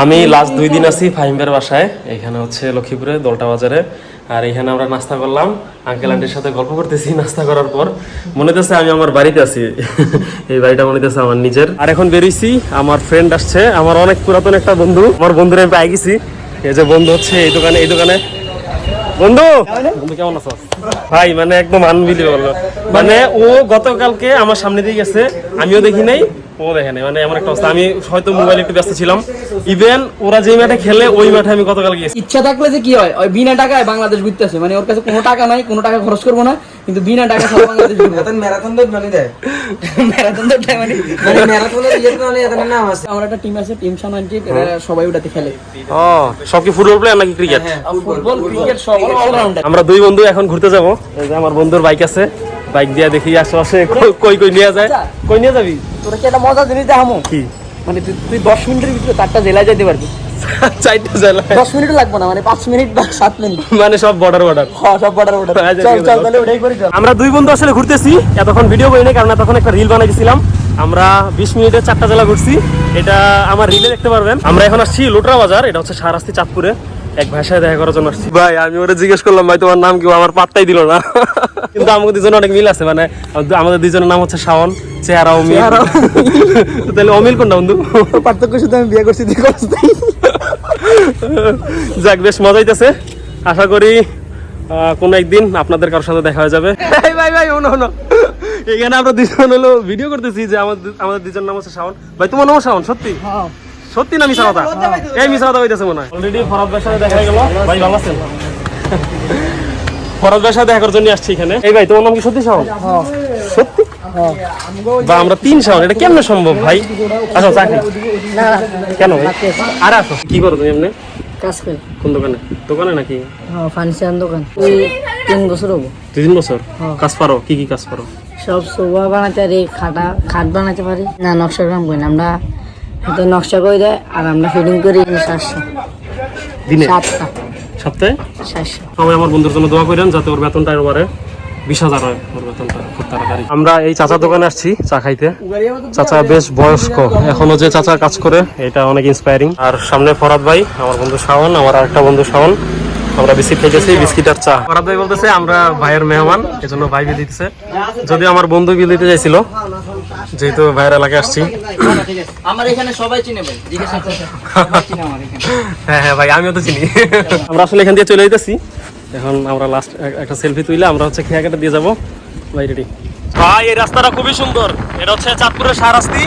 আমি লাস্ট দুই দিন আছি ফাহিমের বাসায়, এখানে হচ্ছে লক্ষ্মীপুরে, দোলটা বাজারে। আর এখানে আমরা নাস্তা করলাম। আঙ্কেল আন্টির সাথে গল্প করতেছি নাস্তা করার পর। মনে হচ্ছে আমি আমার বাড়িতে আছি। এই বাড়িটা মনে হচ্ছে আমার নিজের। আর এখন বেরিয়েছি আমার ফ্রেন্ড আসছে, আমার অনেক পুরাতন একটা বন্ধু। আমার বন্ধুরে আমি পাই গেছি। এই যে বন্ধু হচ্ছে এই দোকানে এই দোকানে। বন্ধু! বন্ধু, কেমন আছো? ভাই মানে একদম আনবিলিভেবল মানে ও গতকালকে আমার সামনে দিয়ে গেছে, আমিও দেখি নাই। ও দেখে নাই মানে এমন একটা অবস্থা। আমি হয়তো মোবাইল একটু ব্যস্ত ছিলাম। ইভেন ওরা যে মাঠে খেলে ওই মাঠে আমি গতকাল গেছি। ইচ্ছা থাকলে যে কি হয়? ওই বিনা টাকায় বাংলাদেশ ঘুরতেছে মানে ওর কাছে কোনো টাকা নাই কোনো টাকা খরচ করব না কিন্তু বিনা টাকা সব বাংলাদেশ এখন ম্যারাথন দৌড় মানে দেয়? ম্যারাথন দৌড়টা মানে? মানে ম্যারাথনের ইয়ে মানে এত নাম আছে। আমার একটা টিম আছে টিম সামান্টি এরা সবাই ওটাতে খেলে। ও সব কি ফুটবল প্লেয়ার নাকি ক্রিকেট ফুটবল ক্রিকেট সব অলরাউন্ডার আমরা দুই বন্ধু এখন ঘুরতে যাব। এই যে আমার বন্ধুর বাইক আছে। বাইক দিয়ে দেখি আশেপাশে কই- কই কই নিয়ে যায়। কই নিয়ে যাবি? তোরা কি একটা মজা জিনিস দেখামো? কি? মানে তুই দশ মিনিটের ভিতরে চারটা জেলায় যেতে পারবি। চারটা জেলা দশ মিনিট লাগবে না মানে পাঁচ মিনিট বা সাত মিনিট। মানে সব বর্ডার বর্ডার হ্যাঁ সব বর্ডার আচ্ছা, চল চল চল। তাহলে ওটাই করি চল। আমরা দুই বন্ধু আসলে ঘুরতেছি এতক্ষণ ভিডিও করি নাই কারণ তখন একটা রিল বানাইছিলাম আমরা বিশ মিনিটে চারটা জেলা ঘুরছি। এটা আমার রিলে দেখতে পারবেন। আমরা এখন আসছি লোটরা বাজার এটা হচ্ছে সারাস্তি চাঁদপুরে। এক ভাষায় দেখা করার জন্য আসছি। ভাই আমি ওরা জিজ্ঞেস করলাম ভাই তোমার নাম কি? আমার পাত্তাই দিল না। কিন্তু আমাদের দুজনে অনেক মিল আছে মানে আমাদের দুজনের নাম হচ্ছে শাওন চেহারা অমিল। তাহলে অমিল কোনটা বন্ধু? পার্থক্য শুধু আমি বিয়ে করছি। যাক বেশ মজা হইতেছে। আশা করি আহ, কোনো একদিন আপনাদের কারোর সাথে দেখা হয়ে যাবে। ভাই ভাই শোনো শোনো। এখানে আমরা দুজন হলো ভিডিও করতেছি যে আমাদের আমাদের দুজন নাম হচ্ছে শাওন। ভাই তোমার নাম শাওন সত্যি? হ্যাঁ। সত্যি না মিশা কথা? এই মিশা কথা হইতেছে মনে হয়। অলরেডি ফরাদ ভাইয়ের সাথে দেখা গেল। ভাই ভালো আছেন? ফরাদ ভাইয়ের সাথে দেখা করার জন্য আসছি এখানে। এই ভাই তোমার নাম কি সত্যি শাওন? সত্যি? বা আমরা তিন শাওন এটা কেমনে সম্ভব ভাই? আচ্ছা চাকরি না। কেন ভাই? আর আসো। কি করো তুমি এমনি? কাজ করি। কোন দোকানে? দোকানে নাকি? হ্যাঁ ফার্নিচার দোকান। ওই তিন বছর হব। তিন বছর? কাজ পারো? কি কি কাজ পারো? সব সোফা বানাতে পারি খাটা খাট বানাতে পারি। না নকশা গ্রাম করি না আমরা হাতে নকশা করে দেয় আর আমরা ফিটিং করি সাতশো দিনে? সাতটা। সপ্তাহে? সাতশো সবাই আমার বন্ধুর জন্য দোয়া করেন যাতে ওর বেতনটা এবারে বিশ হাজার হয় ওর বেতনটা খুব তাড়াতাড়ি। আমরা এই চাচার দোকানে আসছি চা খাইতে। চাচা বেশ বয়স্ক। এখনও যে চাচা কাজ করে এটা অনেক ইন্সপায়ারিং আর সামনে ফরাদ ভাই আমার বন্ধু শাওন আমার আরেকটা বন্ধু শাওন। আমরা বিস্কিট খাইতেছি বিস্কিট আর চা। ফরাদ ভাই বলতেছে আমরা ভাইয়ের মেহমান এজন্য ভাই বিল দিতেছে। যদি আমার বন্ধু বিল দিতে চাইছিল যেহেতু ভাইয়ের এলাকায় আসছি। আমার এখানে সবাই চিনে ভাই হ্যাঁ হ্যাঁ ভাই আমিও তো চিনি। আমরা আসলে এখান দিয়ে চলে যেতেছি এখন আমরা লাস্ট একটা সেলফি তুইলে আমরা হচ্ছে খেয়াঘাটা দিয়ে যাব। ভাই রেডি ভাই এই রাস্তাটা খুবই সুন্দর। এটা হচ্ছে চাঁদপুরের সারাস্তি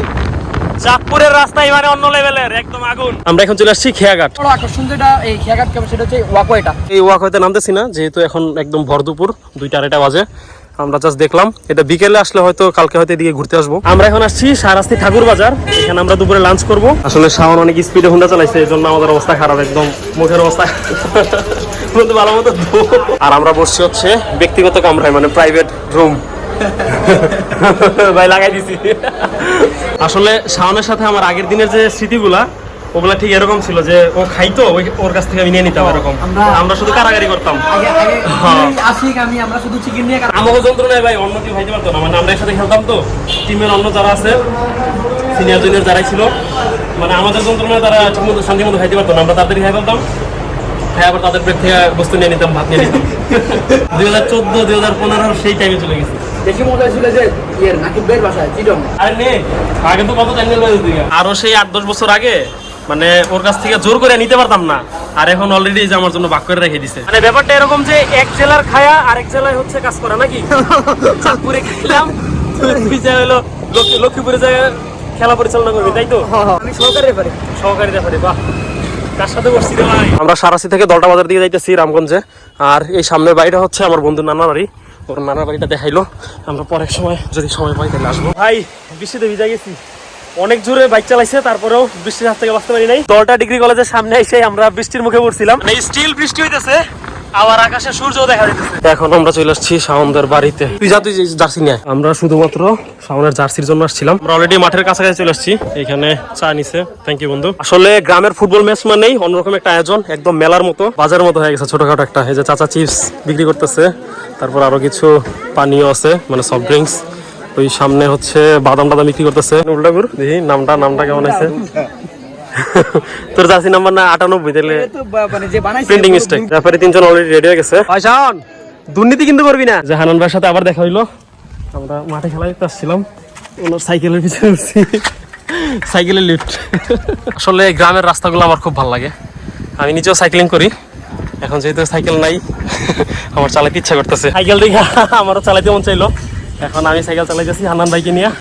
চাঁদপুরের রাস্তাই মানে অন্য লেভেলের একদম আগুন। আমরা এখন চলে আসছি খেয়াঘাট। বড় আকর্ষণ যেটা এই খেয়াঘাট কেমন সেটা হচ্ছে ওয়াকওয়েটা এই ওয়াক হয়তো নামতেছি না যেহেতু এখন একদম ভর দুপুর দুইটা আড়াইটা বাজে। আমরা জাস্ট দেখলাম। এটা বিকেলে আসলে হয়তো কালকে হয়তো এদিকে ঘুরতে আসব। আমরা এখন আসছি সারাস্তি ঠাকুর বাজার। এখানে আমরা দুপুরে লাঞ্চ করব। আসলে শাওন অনেক স্পিডে হুন্ডা চালাইছে, এই জন্য আমাদের অবস্থা খারাপ, একদম মুখের অবস্থা। ভালো মতো আর আমরা বসছি হচ্ছে ব্যক্তিগত কামরায় মানে প্রাইভেট রুম ভাই, লাগাই দিছি। আসলে শাওনের সাথে আমার আগের দিনের যে স্মৃতিগুলা ওগুলা ঠিক এরকম ছিল যে ও খাইতো ওর কাছ থেকে আমি নিয়ে নিতাম এরকম। আমরা- শুধু কারাগারি করতাম। হ্যাঁ। আশিক আমি আমরা শুধু চিকেন নিয়ে আমাকে যন্ত্রণায় ভাই অন্য কেউ খাইতে পারতো না। মানে আমরা একসাথে খেলতাম তো। টিমের অন্য যারা আছে সিনিয়র জুনিয়র যারাই ছিল মানে আমাদের যন্ত্রণায় তারা ঠিকমতো শান্তি মতো খাইতে পারতো না। আমরা তাড়াতাড়ি খাই ফেলতাম। হ্যাঁ আবার তাদের পেট থেকে বস্তু নিয়ে নিতাম ভাত নিয়ে নিতাম। দুই হাজার চোদ্দ দুই হাজার পনেরো সেই টাইমে চলে গেছি। আরও সেই আট দশ বছর আগে মানে ওর কাছ থেকে জোর করে নিতে পারতাম না। আর এখন অলরেডি যে আমার জন্য ভাগ করে রেখে দিছে। মানে ব্যাপারটা এরকম যে এক জেলার খায়া আরেক জেলায় হচ্ছে কাজ করা নাকি? চাঁদপুরে খেলাম তুই যা হলো লক্ষ্মীপুরে যায় খেলা পরিচালনা করবি তাই তো? আমি সহকারী ব্যাপারে সহকারী ব্যাপারে বাহ। সাথে ভাই? আমরা সারাসি থেকে দলটা বাজার দিকে যাইতেছি রামগঞ্জে। আর এই সামনের বাড়িটা হচ্ছে আমার বন্ধু নানা বাড়ি। ওর নানা বাড়িটা দেখাইলো। আমরা পরের সময় যদি সময় পাই তাহলে আসব। ভাই বৃষ্টিতে ভিজা গেছি। অনেক জোরে বাইক চালাইছে তারপরেও বৃষ্টির হাত থেকে বাঁচতে পারি নাই। দলটা ডিগ্রি কলেজের সামনে এসে আমরা বৃষ্টির মুখে পড়ছিলাম। মানে স্টিল বৃষ্টি হইতেছে আবার আকাশে সূর্য দেখা এখন আমরা চলে আসছি শাওনদের বাড়িতে। তুই যা তুই জার্সি নিয়ে আমরা শুধুমাত্র শাওনের জার্সির জন্য আসছিলাম। আমরা অলরেডি মাঠের কাছাকাছি চলে আসছি। এখানে চা নিছে। থ্যাংক ইউ বন্ধু। আসলে গ্রামের ফুটবল ম্যাচ মানেই অন্যরকম একটা আয়োজন একদম মেলার মতো। বাজারের মতো হয়ে গেছে ছোটখাটো একটা। এই যে চাচা চিপস বিক্রি করতেছে। তারপর আরও কিছু পানীয় আছে মানে সফট ড্রিঙ্কস ওই সামনে হচ্ছে বাদাম টাদাম বিক্রি করতেছে। উল্টাগুর দেখি নামটা নামটা কেমন আছে তোর জার্সি নাম্বার না আটানব্বই তাহলে মানে প্রিন্টিং মিস্টেক ব্যাপারে তিনজন অলরেডি রেডি হয়ে গেছে। পয়সান দুর্নীতি কিন্তু করবি না। জাহানান ভাইয়ের সাথে আবার দেখা হইল। আমরা মাঠে খেলা দেখতে আসছিলাম। ওনার সাইকেলের পিছনে উঠছি। সাইকেলের লিফট আসলে গ্রামের রাস্তাগুলো আমার খুব ভালো লাগে। আমি নিজেও সাইক্লিং করি। এখন যেহেতু সাইকেল নাই আমার চালাতে ইচ্ছা করতেছে। সাইকেল দেখে আমারও চালাইতে মন চাইলো। এখন আমি সাইকেল চালাইতেছি হান্নান ভাইকে নিয়ে।